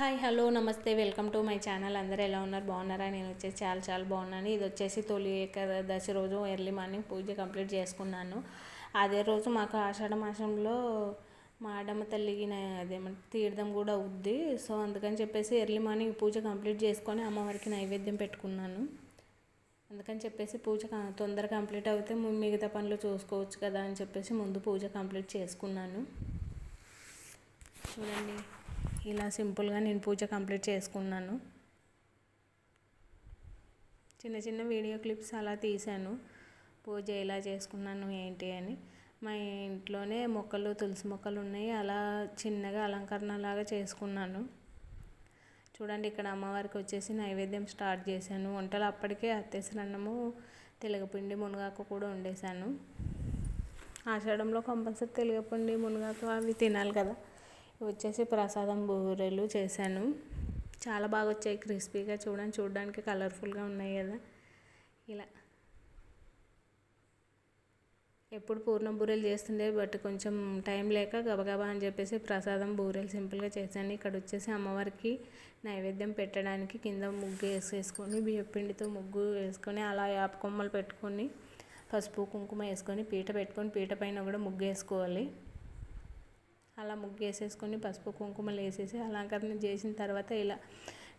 Hi hello నమస్తే welcome to my channel. అందరూ ఎలా ఉన్నారు? బాగున్నారా? నేను వచ్చేసి చాలా చాలా బాగున్నాను. ఇది వచ్చేసి తొలి ఏకాదశి రోజు ఎర్లీ మార్నింగ్ పూజ కంప్లీట్ చేసుకున్నాను. అదే రోజు మాకు ఆషాఢ మాసంలో మా ఆడమ్మ తల్లికి అదేమంటే తీర్థం కూడా ఉంది సో అందుకని చెప్పేసి ఎర్లీ మార్నింగ్ పూజ కంప్లీట్ చేసుకొని అమ్మవారికి నైవేద్యం పెట్టుకున్నాను. అందుకని చెప్పేసి పూజ తొందరగా కంప్లీట్ అవుతే మిగతా పనులు చూసుకోవచ్చు కదా అని చెప్పేసి ముందు పూజ కంప్లీట్ చేసుకున్నాను. చూడండి. ఇలా సింపుల్గా నేను పూజ కంప్లీట్ చేసుకున్నాను. చిన్న చిన్న వీడియో క్లిప్స్ అలా తీశాను. పూజ ఎలా చేసుకున్నాను ఏంటి అని. మా ఇంట్లోనే మొక్కలు తులసి మొక్కలు ఉన్నాయి. అలా చిన్నగా అలంకరణ లాగా చేసుకున్నాను. చూడండి ఇక్కడ అమ్మవారికి వచ్చేసి నైవేద్యం స్టార్ట్ చేశాను. వంటలు అప్పటికే అత్తేసరన్నము తెలగపిండి మునగాకు కూడా వండేశాను. ఆషాఢంలో కంపల్సరీ తెలగపిండి మునగాకు అవి తినాలి కదా. వచ్చేసి ప్రసాదం బూరెలు చేశాను. చాలా బాగా వచ్చాయి. క్రిస్పీగా చూడండి. చూడడానికి కలర్ఫుల్గా ఉన్నాయి కదా. ఇలా. ఎప్పుడు పూర్ణం బూరెలు చేస్తుండే బట్ కొంచెం టైం లేక గబగబా అని చెప్పేసి ప్రసాదం బూరెలు సింపుల్గా చేశాను. ఇక్కడ వచ్చేసి అమ్మవారికి నైవేద్యం పెట్టడానికి కింద ముగ్గు వేసేసుకొని బియ్యపిండితో ముగ్గు వేసుకొని అలా యాప కొమ్మలు పెట్టుకొని పసుపు కుంకుమ వేసుకొని పీట పెట్టుకొని పీట పైన కూడా ముగ్గు వేసుకోవాలి. అలా ముగ్గు వేసేసుకొని పసుపు కుంకుమలు వేసేసి అలంకరణ చేసిన తర్వాత ఇలా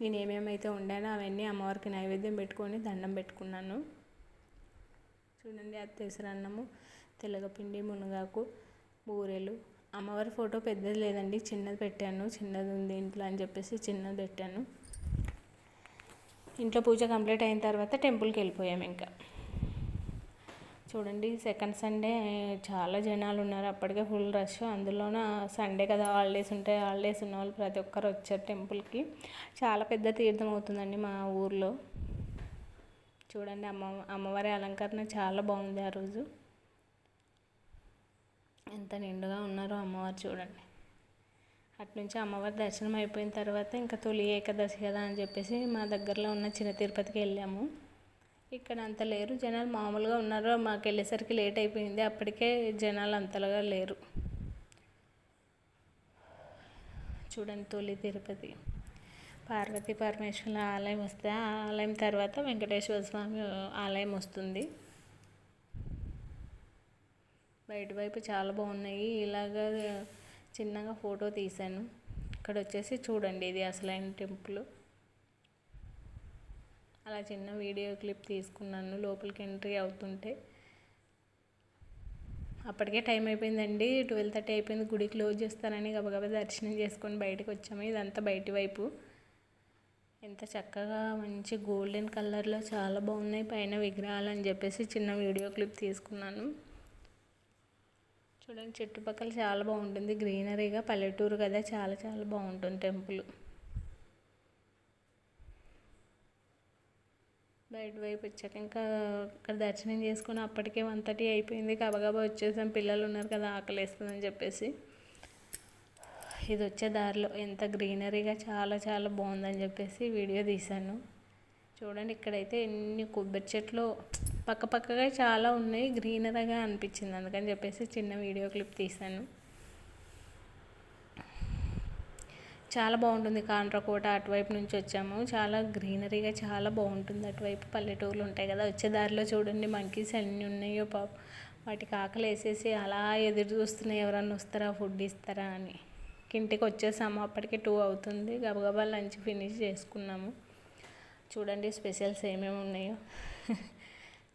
నేను ఏమేమైతే ఉండానో అవన్నీ అమ్మవారికి నైవేద్యం పెట్టుకొని దండం పెట్టుకున్నాను. చూడండి అది తెలగపిండి మునగాకు బూరెలు. అమ్మవారి ఫోటో పెద్దది లేదండి చిన్నది పెట్టాను. చిన్నది ఉంది ఇంట్లో అని చెప్పేసి చిన్నది పెట్టాను. ఇంట్లో పూజ కంప్లీట్ అయిన తర్వాత టెంపుల్కి వెళ్ళిపోయాము ఇంకా. చూడండి సెకండ్ సండే చాలా జనాలు ఉన్నారు. అప్పటికే ఫుల్ రష్ అందులోన సండే కదా హాలిడేస్ ఉంటాయి హాలిడేస్ ఉన్న వాళ్ళు ప్రతి ఒక్కరు వచ్చారు టెంపుల్కి చాలా పెద్ద తీర్థం అవుతుందండి మా ఊర్లో. చూడండి అమ్మ అమ్మవారి అలంకరణ చాలా బాగుంది ఆ రోజు. ఎంత నిండుగా ఉన్నారో అమ్మవారు చూడండి. అట్నుంచి అమ్మవారి దర్శనం అయిపోయిన తర్వాత ఇంకా తొలి ఏకాదశి కదా అని చెప్పేసి మా దగ్గరలో ఉన్న చిన్న తిరుపతికి వెళ్ళాము. ఇక్కడ అంత లేరు. జనాలు మామూలుగా ఉన్నారు. మాకు వెళ్ళేసరికి లేట్ అయిపోయింది. అప్పటికే జనాలు అంతలాగా లేరు. చూడండి తొలి తిరుపతి. పార్వతీ పరమేశ్వరుల ఆలయం వస్తే ఆ ఆలయం తర్వాత వెంకటేశ్వర స్వామి ఆలయం వస్తుంది. బయట వైపు చాలా బాగున్నాయి. ఇలాగ చిన్నగా ఫోటో తీశాను. ఇక్కడ వచ్చేసి చూడండి ఇది అసలైన టెంపుల్. అలా చిన్న వీడియో క్లిప్ తీసుకున్నాను లోపలికి ఎంట్రీ అవుతుంటే అప్పటికే టైం అయిపోయిందండి. ట్వెల్వ్ థర్టీ అయిపోయింది. గుడి క్లోజ్ చేస్తారని గబగబా దర్శనం చేసుకొని బయటకు వచ్చాము. ఇదంతా బయటి వైపు. ఎంత చక్కగా మంచి గోల్డెన్ కలర్లో చాలా బాగున్నాయి. పైన విగ్రహాలు అని చెప్పేసి చిన్న వీడియో క్లిప్ తీసుకున్నాను. చూడండి చుట్టుపక్కల చాలా బాగుంటుంది. గ్రీనరీగా పల్లెటూరు కదా చాలా చాలా బాగుంటుంది టెంపుల్. బయట వైపు వచ్చాక ఇంకా అక్కడ దర్శనం చేసుకుని అప్పటికే వన్ థర్టీ అయిపోయింది. గబగబా వచ్చేసాం. పిల్లలు ఉన్నారు కదా ఆకలిస్తుందని చెప్పేసి. ఇది వచ్చే దారిలో ఎంత గ్రీనరీగా చాలా చాలా బాగుందని చెప్పేసి వీడియో తీశాను. చూడండి ఇక్కడైతే ఎన్ని కొబ్బరి చెట్లు. పక్కపక్కగా చాలా ఉన్నాయి. గ్రీనరీగా అనిపించింది. అందుకని చెప్పేసి చిన్న వీడియో క్లిప్ తీశాను. చాలా బాగుంటుంది కాండ్రకోట అటువైపు నుంచి వచ్చాము. చాలా గ్రీనరీగా చాలా బాగుంటుంది. అటువైపు పల్లెటూర్లు ఉంటాయి కదా వచ్చే దారిలో చూడండి మంకీస్ అన్నీ ఉన్నాయో పాప. వాటికి ఆకలి వేసేసి అలా ఎదురు చూస్తున్నాయి ఎవరన్నా వస్తారా ఫుడ్ ఇస్తారా అని. ఇంటికి వచ్చేసాము. అప్పటికే టూ అవుతుంది. గబగబా లంచ్ ఫినిష్ చేసుకున్నాము. చూడండి స్పెషల్స్ ఏమేమి ఉన్నాయో.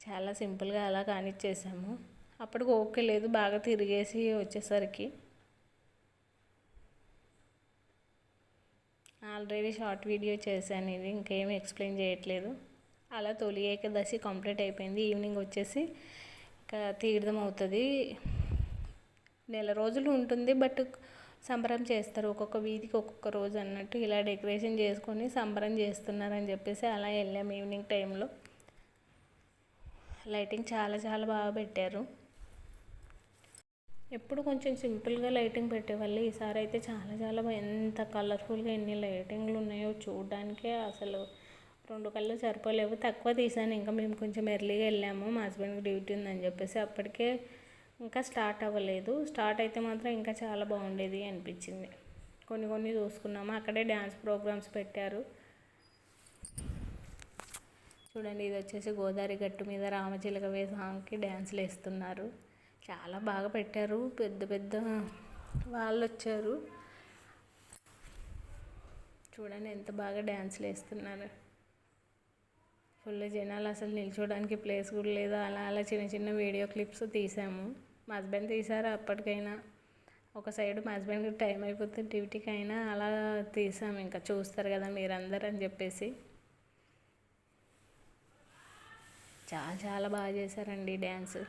చాలా సింపుల్గా అలా కానిచ్చేసాము. అప్పటికి ఓకే లేదు. బాగా తిరిగేసి వచ్చేసరికి ఆల్రెడీ షార్ట్ వీడియో చేశాను ఇది ఇంకేం ఎక్స్ప్లెయిన్ చేయట్లేదు. అలా తొలి ఏకదశి కంప్లీట్ అయిపోయింది ఈవినింగ్ వచ్చేసి ఇంకా తీర్థం అవుతుంది. నెల రోజులు ఉంటుంది బట్ సంబరం చేస్తారు. ఒక్కొక్క వీధికి ఒక్కొక్క రోజు అన్నట్టు ఇలా డెకరేషన్ చేసుకొని సంబరం చేస్తున్నారని చెప్పేసి అలా వెళ్ళాము ఈవినింగ్ టైంలో. లైటింగ్ చాలా చాలా బాగా పెట్టారు. ఎప్పుడు కొంచెం సింపుల్గా లైటింగ్ పెట్టేవాళ్ళు. ఈసారి అయితే చాలా చాలా ఎంత కలర్ఫుల్గా ఎన్ని లైటింగ్లు ఉన్నాయో చూడడానికే అసలు రెండు కళ్ళు సరిపోలేవు. తక్కువ తీసాను. ఇంకా మేము కొంచెం ఎర్లీగా వెళ్ళాము. మా హస్బెండ్కి డ్యూటీ ఉందని చెప్పేసి అప్పటికే ఇంకా స్టార్ట్ అవ్వలేదు. స్టార్ట్ అయితే మాత్రం ఇంకా చాలా బాగుండేది అనిపించింది. కొన్ని కొన్ని చూసుకున్నాము. అక్కడే డ్యాన్స్ ప్రోగ్రామ్స్ పెట్టారు. చూడండి ఇది వచ్చేసి గోదావరి గట్టు మీద రామచిలక వే సాంగ్కి డ్యాన్స్లు వేస్తున్నారు. చాలా బాగా పెట్టారు. పెద్ద పెద్ద వాళ్ళు వచ్చారు చూడండి ఎంత బాగా డ్యాన్స్లు వేస్తున్నారు. ఫుల్ జనాలు అసలు నిల్చోడానికి ప్లేస్ కూడా లేదు. అలా అలా చిన్న చిన్న వీడియో క్లిప్స్ తీసాము. మా హస్బెండ్ తీసారు అప్పటికైనా. ఒక సైడ్ మా హస్బెండ్కి టైం అయిపోతే డ్యూటీకి అయినా అలా తీసాము. ఇంకా చూస్తారు కదా మీరందరూ అని చెప్పేసి. చాలా చాలా బాగా చేశారండి డ్యాన్స్.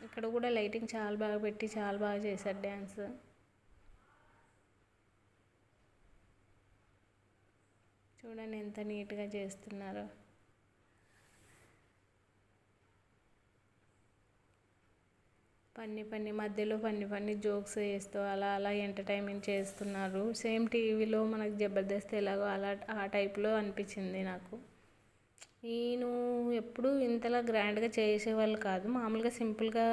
ఇక్కడ కూడా లైటింగ్ చాలా బాగా పెట్టి చాలా బాగా చేశారు డ్యాన్స్. చూడండి ఎంత నీట్గా చేస్తున్నారో. పన్ని పన్ని మధ్యలో పన్ని పన్ని జోక్స్ వేస్తూ అలా అలా ఎంటర్టైన్మెంట్ చేస్తున్నారు. సేమ్ టీవీలో మనకు జబర్దస్త్ ఎలాగో అలా ఆ టైప్లో అనిపించింది నాకు. నేను ఎప్పుడూ ఇంతలా గ్రాండ్గా చేసేవాళ్ళు కాదు. మామూలుగా సింపుల్గా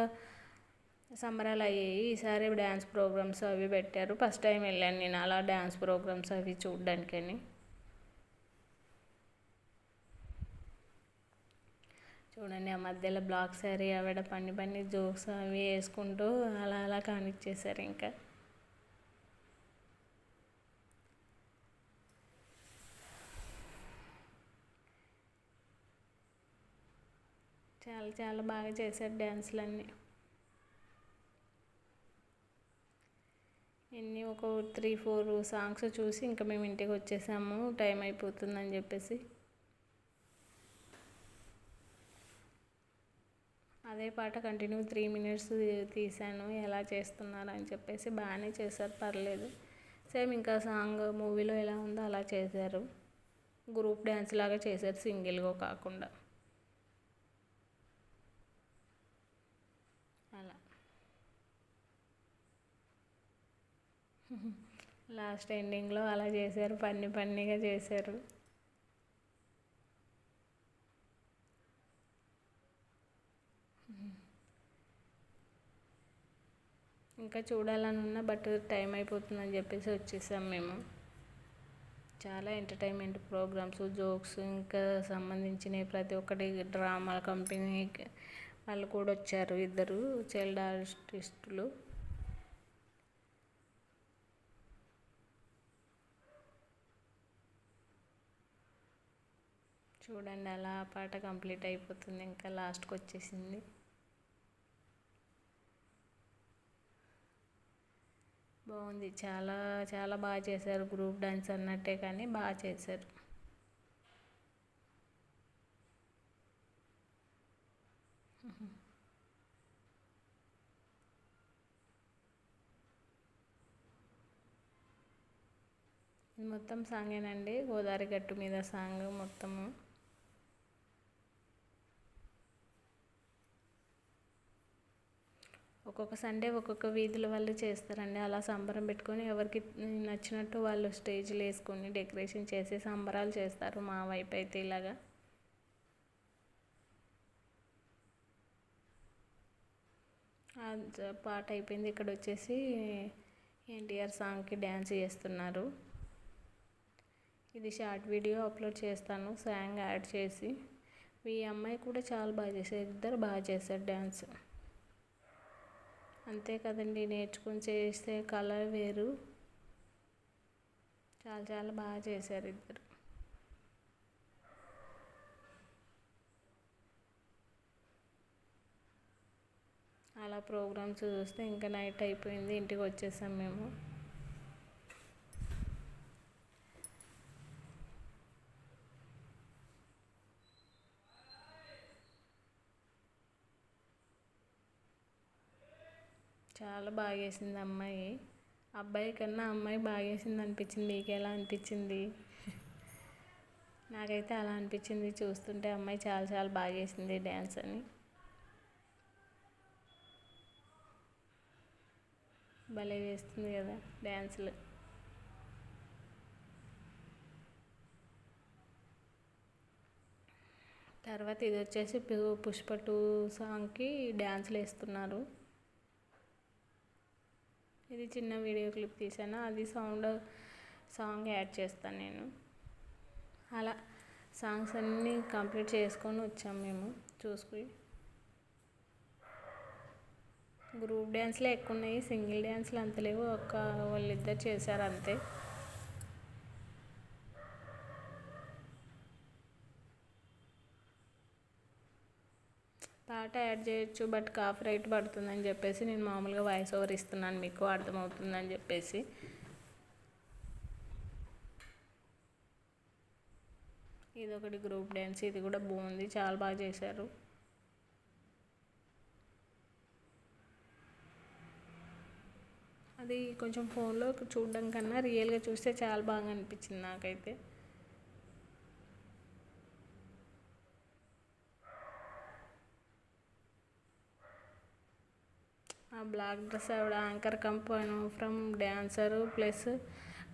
సంబరాలు అయ్యాయి. ఈసారి డ్యాన్స్ ప్రోగ్రామ్స్ అవి పెట్టారు. ఫస్ట్ టైం వెళ్ళాను నేను అలా డ్యాన్స్ ప్రోగ్రామ్స్ అవి చూడడానికని. చూడండి ఆ మధ్యలో బ్లాక్ శారీ ఆవిడ పని పని జోక్స్ అవి వేసుకుంటూ అలా అలా కానిచ్చేసారు ఇంకా. చాలా చాలా బాగా చేశారు డ్యాన్సులన్నీ. ఎన్ని ఒక త్రీ ఫోర్ సాంగ్స్ చూసి ఇంకా మేము ఇంటికి వచ్చేసాము. టైం అయిపోతుందని చెప్పేసి. అదే పాట కంటిన్యూ త్రీ మినిట్స్ తీశాను. ఎలా చేస్తున్నారు అని చెప్పేసి బాగానే చేశారు. పర్లేదు. సేమ్ ఇంకా సాంగ్ మూవీలో ఎలా ఉందో అలా చేశారు. గ్రూప్ డ్యాన్స్ లాగా చేశారు సింగిల్గా కాకుండా అలా లాస్ట్ ఎండింగ్లో అలా చేశారు పన్ని పన్నిగా చేశారు. ఇంకా చూడాలని ఉన్నా బట్ టైం అయిపోతుందని చెప్పేసి వచ్చేసాం మేము. చాలా ఎంటర్టైన్మెంట్ ప్రోగ్రామ్స్ జోక్స్ ఇంకా సంబంధించిన ప్రతి ఒక్కటి డ్రామా కంపెనీ వాళ్ళు కూడా వచ్చారు ఇద్దరు చైల్డ్ ఆర్టిస్టులు. చూడండి అలా పాట కంప్లీట్ అయిపోతుంది. ఇంకా లాస్ట్కి వచ్చేసింది. బాగుంది. చాలా చాలా బాగా చేశారు. గ్రూప్ డాన్స్ అన్నట్టే కానీ బాగా చేశారు. మొత్తం సాంగేనండి. గోదావరి గట్టు మీద సాంగ్ మొత్తము. ఒక్కొక్క సండే ఒక్కొక్క వీధుల వాళ్ళు చేస్తారండి. అలా సంబరం పెట్టుకొని ఎవరికి నచ్చినట్టు వాళ్ళు స్టేజ్లు వేసుకొని డెకరేషన్ చేసి సంబరాలు చేస్తారు మా వైపు అయితే ఇలాగా. పాట అయిపోయింది. ఇక్కడ వచ్చేసి ఎన్టీఆర్ సాంగ్కి డ్యాన్స్ చేస్తున్నారు. ఇది షార్ట్ వీడియో అప్లోడ్ చేస్తాను. సాంగ్ యాడ్ చేసి. మీ అమ్మాయి కూడా చాలా బాగా చేశారు. ఇద్దరు బాగా చేశారు డ్యాన్స్ అంతే కదండి నేర్చుకుని చేస్తే కలర్ వేరు. చాలా చాలా బాగా చేశారు ఇద్దరు. అలా ప్రోగ్రామ్స్ చూస్తే ఇంకా నైట్ అయిపోయింది ఇంటికి వచ్చేసాం మేము. చాలా బాగా వేసింది అమ్మాయి. అబ్బాయి కన్నా అమ్మాయి బాగా వేసింది అనిపించింది. మీకు ఎలా అనిపించింది? నాకైతే అలా అనిపించింది. చూస్తుంటే అమ్మాయి చాలా చాలా బాగా వేసింది డ్యాన్స్ అని. భలే వేస్తుంది కదా డ్యాన్స్లు. తర్వాత ఇది వచ్చేసి పుష్ప టూ సాంగ్కి డ్యాన్స్లు వేస్తున్నారు. ఇది చిన్న వీడియో క్లిప్ తీసాను. అది సౌండ్ సాంగ్ యాడ్ చేస్తాను నేను. అలా సాంగ్స్ అన్నీ కంప్లీట్ చేసుకొని వచ్చాము మేము చూసుకుని. గ్రూప్ డ్యాన్స్లే ఎక్కువ ఉన్నాయి. సింగిల్ డ్యాన్స్లు అంత లేవు. ఒక వాళ్ళిద్దరు చేశారు అంతే. పాట యాడ్ చేయొచ్చు బట్ కాఫ్ రైట్ పడుతుందని చెప్పేసి నేను మామూలుగా వాయిస్ ఓవర్ ఇస్తున్నాను మీకు అర్థమవుతుందని చెప్పేసి. ఇది ఒకటి గ్రూప్ డ్యాన్స్ ఇది కూడా బాగుంది చాలా బాగా చేశారు. అది కొంచెం ఫోన్లో చూడడం కన్నా రియల్గా చూస్తే చాలా బాగా అనిపించింది నాకైతే. ఆ బ్లాక్ డ్రెస్ ఆవిడ anchor company from dancer plus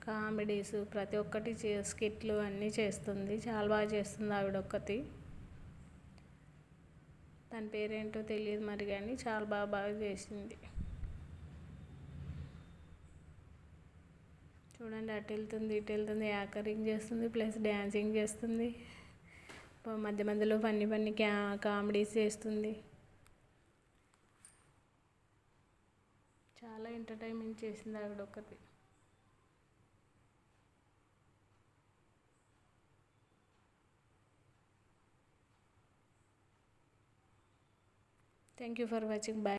comedies. ప్రతి ఒక్కటి చే స్కిట్లు అన్నీ చేస్తుంది. చాలా బాగా చేస్తుంది ఆవిడ ఒక్కటి. తన పేరేంటో తెలియదు మరి కానీ చాలా బాగా బాగా చేసింది. చూడండి అటు వెళ్తుంది ఇటు వెళ్తుంది. యాకరింగ్ చేస్తుంది ప్లస్ డ్యాన్సింగ్ చేస్తుంది. మధ్య మధ్యలో ఫన్నీ ఫన్నీ క్యా కామెడీస్ చేస్తుంది. చాలా ఎంటర్టైన్మెంట్ చేసింది ఆవిడ ఒకటి thank you for watching bye